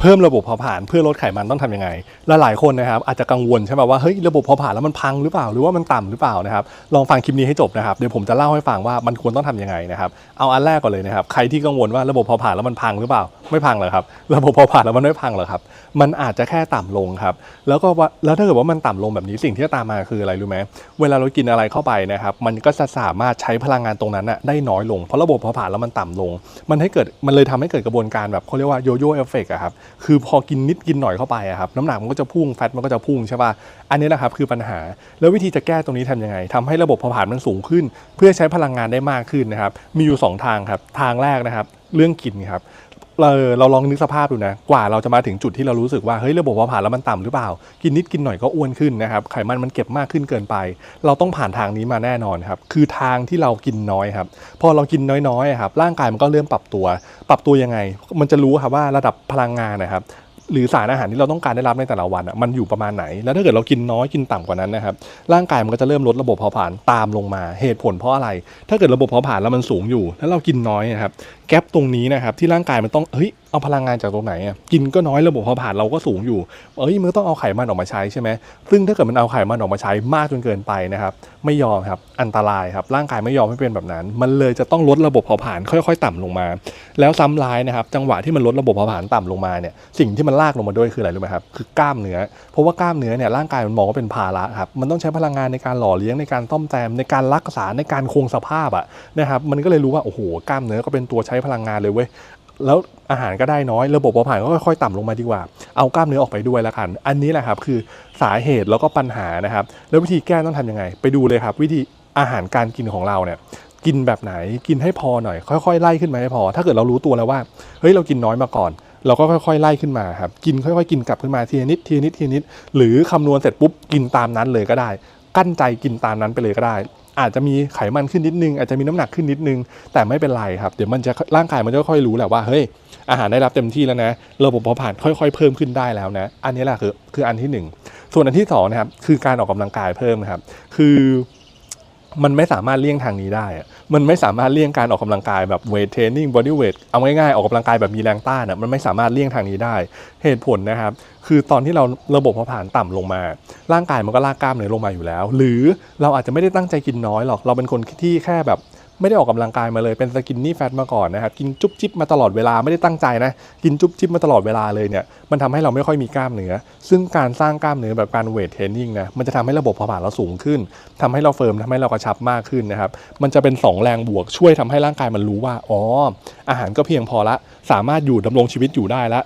เพิ่มระบบเผาผลาญเพื่อลดไขมันต้องทำยังไงและหลายคนนะครับอาจจะกังวลใช่ไหมว่าเฮ้ยระบบเผาผลาญแล้วมันพังหรือเปล่าหรือว่ามันต่ำหรือเปล่านะครับลองฟังคลิปนี้ให้จบนะครับเดี๋ยวผมจะเล่าให้ฟังว่ามันควรต้องทำยังไงนะครับเอาอันแรกก่อนเลยนะครับใครที่กังวลว่าระบบเผาผลาญแล้วมันพังหรือเปล่า ไม่พังหรอครับระบบเผาผลาญแล้วมันไม่พังหรอครับ มันอาจจะแค่ต่ำลงครับ แล้วก็ว่าแล้วถ้าเกิดว่ามันต่ำลงแบบนี้สิ่งที่จะตามมาคืออะไรรู้ไหมเวลาเรากินอะไรเข้าไปนะครับ มันก็จะสามารถใช้พลังงานตรงนั้นนะได้น้อยลงเพราะระบบเผาผลาญแล้วมันต่ำลง มันให้เกิดมันเลยทำให้เกิดกระบวนการแบบเขาเรียกว่าโยโย่เอฟเฟกอะครับคือพอกินนิดกินหน่อยเข้าไปอะครับน้ำหนักมันก็จะพุ่งแฟตมันก็จะพุ่งใช่ป่ะอันนี้แหละครับคือปัญหาแล้ววิธีจะแก้ตรงนี้ทำยังไงทำให้ระบบเผาผลาญมันสูงขึ้น เพื่อใช้พลังงานได้มากขึ้นนะครับมีอยู่สองทางครับทางแรกนะครับเรื่องกินครับ เราเราลองนึกสภาพดูนะ กว่าเราจะมาถึงจุดที่เรารู้สึกว่าเฮ้ยระบบเผาผลาญแล้วมันต่ำหรือเปล่า กินนิดกินหน่อยก็อ้วนขึ้นนะครับไขมันมันเก็บมากขึ้นเกินไป เราต้องผ่านทางนี้มาแน่นอนครับคือทางที่เรากินน้อยครับพอเรากินน้อยๆครับร่างกายมันก็เริ่มปรับตัว ปรับตัวยังไง มันจะรู้ครับว่าระดับพลังงานนะครับ หรือสารอาหารที่เราต้องการได้รับในแต่ละวันอะมันอยู่ประมาณไหน แล้วถ้าเกิดเรากินน้อยกินต่ำกว่านั้นนะครับร่างกายมันก็จะเริ่มลดระบบเผาผลาญตามลงมาเหตุผลเพราะอะไร ถ้าเกิดระบบเผาผลาญแล้วมันสูงอยู่ แล้วเรากินน้อยนะครับแกลบตรงนี้นะครับที่ร่างกายมันต้องเฮ้ยเอาพลังงานจากตรงไหนอะกินก็น้อยระบบเผาผลาญเราก็สูงอยู่ เอ้ยมันต้องเอาไขมันออกมาใช้ใช่ไหมซึ่งถ้าเกิดมันเอาไขมันออกมาใช้มากจนเกินไปนะครับ ไม่ยอมครับอันตรายครับร่างกายไม่ยอมให้เป็นแบบนั้น มันเลยจะต้องลดระบบเผาผลาญค่อย ๆ ต่ำลงมา แล้วซ้ำร้ายนะครับ จังหวะที่มันลดระบบเผาผลาญต่ำลงมาเนี่ยสิ่งที่มันลากลงมาด้วยคืออะไรรู้ไหมครับคือกล้ามเนื้อเพราะว่ากล้ามเนื้อเนี่ยร่างกายมันมองว่าเป็นภาระครับมันต้องใช้พลังงานในการหล่อเลี้ยงในการต้อมแซมในการรักษาในการคงสภาพอะนะครับมันก็เลยรู้ว่าโอ้โหกล้ามเนื้อก็เป็นตัวใช้พลังงานเลยเว้ย แล้วอาหารก็ได้น้อย ระบบเผาผลาญก็ค่อยๆ ต่ำลงมาดีกว่า เอากล้ามเนื้อออกไปด้วยแล้วกัน อันนี้แหละครับคือสาเหตุแล้วก็ปัญหานะครับ แล้ววิธีแก้ต้องทำยังไง ไปดูเลยครับ วิธีอาหารการกินของเราเนี่ยกินแบบไหนกินให้พอหน่อย ค่อยๆไล่ขึ้นมาให้พอ ถ้าเกิดเรารู้ตัวแล้วว่าเฮ้ยเรากินน้อยมาก่อนเราก็ค่อยๆไล่ขึ้นมาครับกินค่อยๆ กินกลับขึ้นมาทีนิดทีนิดทีนิด หรือคำนวณเสร็จปุ๊บกินตามนั้นเลยก็ได้ กั้นใจกินตามนั้นไปเลยก็ได้ อาจจะมีไขมันขึ้นนิดนึงอาจจะมีน้ำหนักขึ้นนิดนึง แต่ไม่เป็นไรครับเดี๋ยวมันจะร่างกายมันจะค่อยๆรู้แหละว่าเฮ้ยอาหารได้รับเต็มที่แล้วนะระบบเผาผลาญค่อยๆ เพิ่มขึ้นได้แล้วนะ อันนี้แหละคือคืออันที่หนึ่งส่วนอันที่สองนะครับคือการออกกำลังกายเพิ่มนะครับคือ มันไม่สามารถเลี่ยงทางนี้ได้ มันไม่สามารถเลี่ยงการออกกำลังกายแบบเวทเทรนนิ่งบอดี้เวทเอาง่ายๆออกกำลังกายแบบมีแรงต้านอะมันไม่สามารถเลี่ยงทางนี้ได้ เหตุผลนะครับ คือตอนที่เราระบบเผาผ่านต่ำลงมา ร่างกายมันก็ลากกล้ามเนื้อลงมาอยู่แล้ว หรือเราอาจจะไม่ได้ตั้งใจกินน้อยหรอก เราเป็นคนที่แค่แบบ ไม่ได้ออกกำลังกายมาเลย เป็นสกินนี่แฟตมาก่อนนะครับ กินจุ๊บจิ๊บมาตลอดเวลาไม่ได้ตั้งใจนะ กินจุ๊บจิ๊บมาตลอดเวลาเลยเนี่ย มันทำให้เราไม่ค่อยมีกล้ามเนื้อ ซึ่งการสร้างกล้ามเนื้อแบบการเวทเทรนนิ่งนะ มันจะทำให้ระบบเผาผลาญเราสูงขึ้นทำให้เราเฟิร์มทำให้เรากระชับมากขึ้นนะครับ มันจะเป็นสองแรงบวกช่วยทำให้ร่างกายมันรู้ว่า อ๋อ อาหารก็เพียงพอละ สามารถอยู่ดำรงชีวิตอยู่ได้ละ